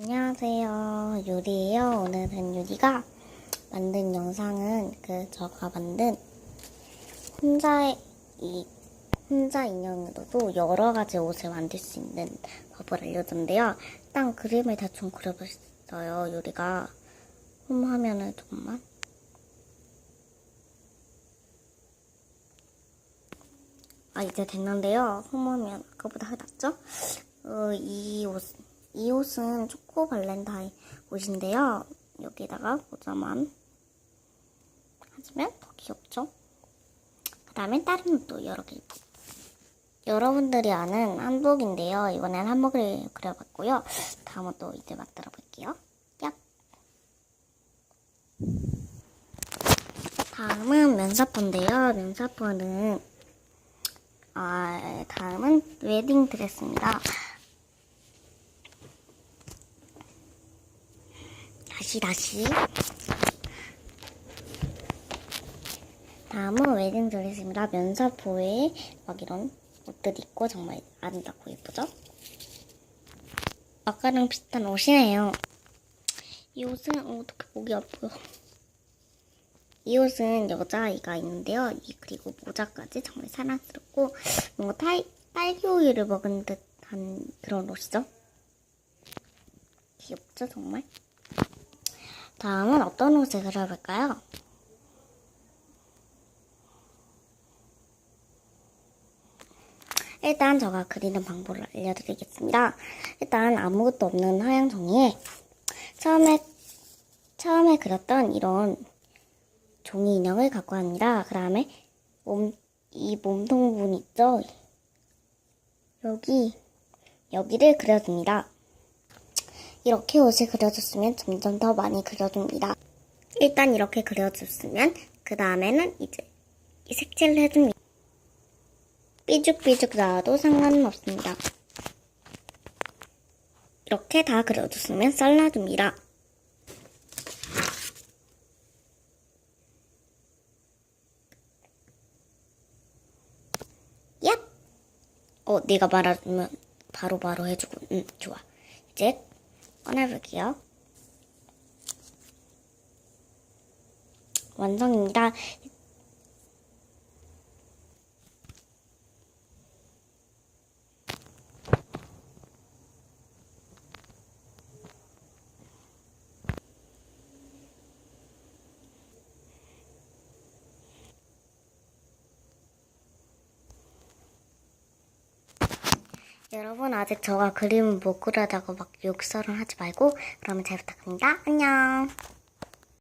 안녕하세요. 유리예요. 오늘은 유리가 만든 영상은 그 저가 만든 혼자 이 혼자 인형으로도 여러 가지 옷을 만들 수 있는 법을 알려줬는데요. 일단 그림을 대충 그려봤어요. 유리가 홈 화면을 조금만 아 이제 됐는데요. 홈 화면 아까보다 낫죠? 어, 이 옷, 이 옷은 초코 발렌타인 옷인데요. 여기다가 모자만 하시면 더 귀엽죠? 그 다음에 다른 옷도 여러 개 있고. 여러분들이 아는 한복인데요. 이번엔 한복을 그려봤고요. 다음은 또 이제 만들어 볼게요. 얍! 다음은 면사포인데요. 면사포는 아, 다음은 웨딩 드레스입니다. 다시 다시 다음은 웨딩 드레스입니다. 면사포에 막 이런 옷들 입고 정말 아름답고 예쁘죠? 아까랑 비슷한 옷이네요. 이 옷은 어, 어떻게 목이 아프요. 이 옷은 여자아이가 있는데요. 이 그리고 모자까지 정말 사랑스럽고 뭔가 딸, 딸기 우유를 먹은 듯한 그런 옷이죠. 귀엽죠 정말? 다음은 어떤 옷을 그려볼까요? 일단 제가 그리는 방법을 알려드리겠습니다. 일단 아무것도 없는 하얀 종이에 처음에 처음에 그렸던 이런 종이 인형을 갖고 합니다. 그 다음에 몸, 이 몸통 부분 있죠? 여기, 여기를 그려줍니다. 이렇게 옷을 그려줬으면 점점 더 많이 그려줍니다. 일단 이렇게 그려줬으면 그 다음에는 이제 이 색칠을 해줍니다. 삐죽삐죽 나와도 상관은 없습니다. 이렇게 다 그려줬으면 잘라줍니다. 얍! 어, 네가 말하면 바로 바로 해주고, 응, 좋아. 이제 꺼내볼게요. 완성입니다. 여러분 아직 저가 그림을 못 그려다고 막 욕설을 하지 말고 그러면 잘 부탁합니다. 안녕.